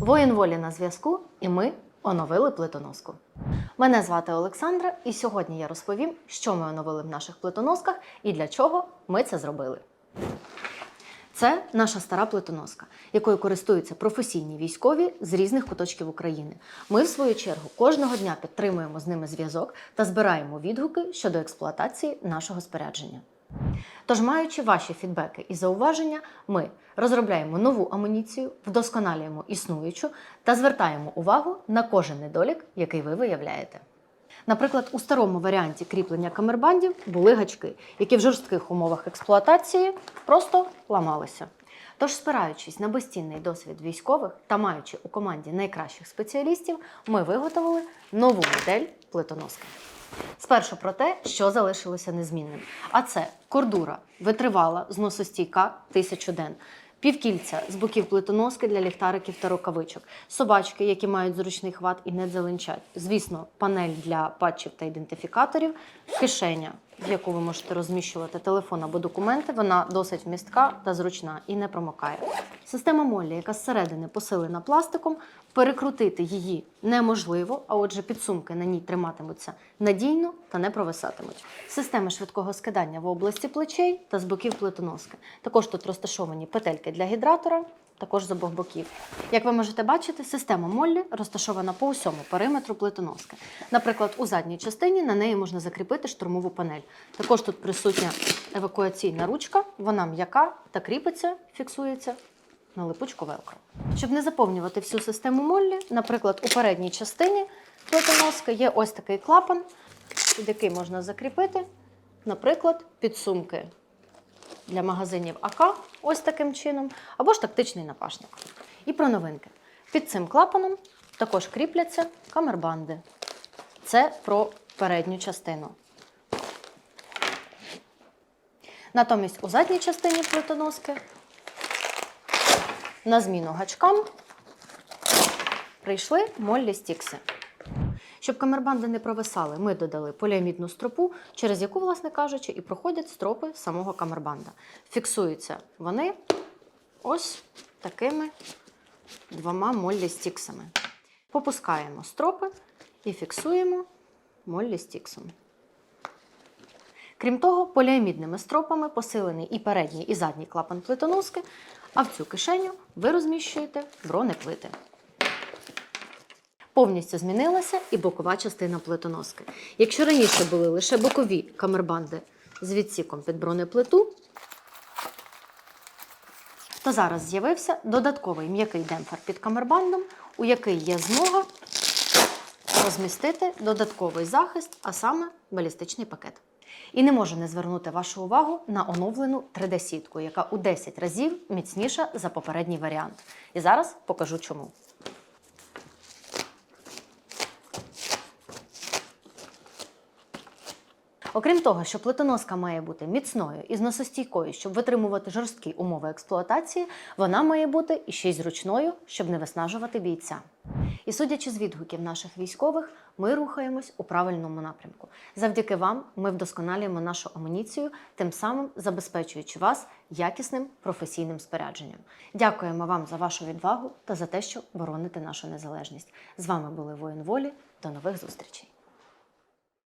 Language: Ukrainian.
Воїн волі на зв'язку, і ми оновили плитоноску. Мене звати Олександра, і сьогодні я розповім, що ми оновили в наших плитоносках і для чого ми це зробили. Це наша стара плитоноска, якою користуються професійні військові з різних куточків України. Ми, в свою чергу, кожного дня підтримуємо з ними зв'язок та збираємо відгуки щодо експлуатації нашого спорядження. Тож, маючи ваші фідбеки і зауваження, ми розробляємо нову амуніцію, вдосконалюємо існуючу та звертаємо увагу на кожен недолік, який ви виявляєте. Наприклад, у старому варіанті кріплення камербандів були гачки, які в жорстких умовах експлуатації просто ламалися. Тож, спираючись на безцінний досвід військових та маючи у команді найкращих спеціалістів, ми виготовили нову модель плитоноски. Спершу про те, що залишилося незмінним. А це кордура витривала, зносостійка 1000 ден. Півкільця з боків плитоноски для ліхтариків та рукавичок, собачки, які мають зручний хват і не дзеленчать. Звісно, панель для патчів та ідентифікаторів, кишеня, в яку ви можете розміщувати телефон або документи. Вона досить вмістка та зручна і не промокає. Система Моллі, яка зсередини посилена пластиком, перекрутити її неможливо, а отже, підсумки на ній триматимуться надійно та не провисатимуть. Системи швидкого скидання в області плечей та з боків плитоноски. Також тут розташовані петельки для гідратора. Також з обох боків. Як ви можете бачити, система Моллі розташована по усьому периметру плитоноски. Наприклад, у задній частині на неї можна закріпити штурмову панель. Також тут присутня евакуаційна ручка, вона м'яка та кріпиться, фіксується на липучку велкро. Щоб не заповнювати всю систему Моллі, наприклад, у передній частині плитоноски є ось такий клапан, під який можна закріпити, наприклад, підсумки для магазинів АК ось таким чином, або ж тактичний напашник. І про новинки. Під цим клапаном також кріпляться камербанди. Це про передню частину. Натомість у задній частині плитоноски на зміну гачкам прийшли моллі стікси. Щоб камербанди не провисали, ми додали поліамідну стропу, через яку, власне кажучи, і проходять стропи самого камербанда. Фіксуються вони ось такими двома моллі стіксами. Попускаємо стропи і фіксуємо моллі стіксом. Крім того, поліамідними стропами посилений і передній, і задній клапан плитоноски, а в цю кишеню ви розміщуєте бронеплити. Повністю змінилася і бокова частина плитоноски. Якщо раніше були лише бокові камербанди з відсіком під бронеплиту, то зараз з'явився додатковий м'який демпфер під камербандом, у який є змога розмістити додатковий захист, а саме балістичний пакет. І не можу не звернути вашу увагу на оновлену 3D-сітку, яка у 10 разів міцніша за попередній варіант. І зараз покажу чому. Окрім того, що плитоноска має бути міцною і зносостійкою, щоб витримувати жорсткі умови експлуатації, вона має бути і ще й зручною, щоб не виснажувати бійця. І судячи з відгуків наших військових, ми рухаємось у правильному напрямку. Завдяки вам ми вдосконалюємо нашу амуніцію, тим самим забезпечуючи вас якісним професійним спорядженням. Дякуємо вам за вашу відвагу та за те, що бороните нашу незалежність. З вами були воїн волі. До нових зустрічей!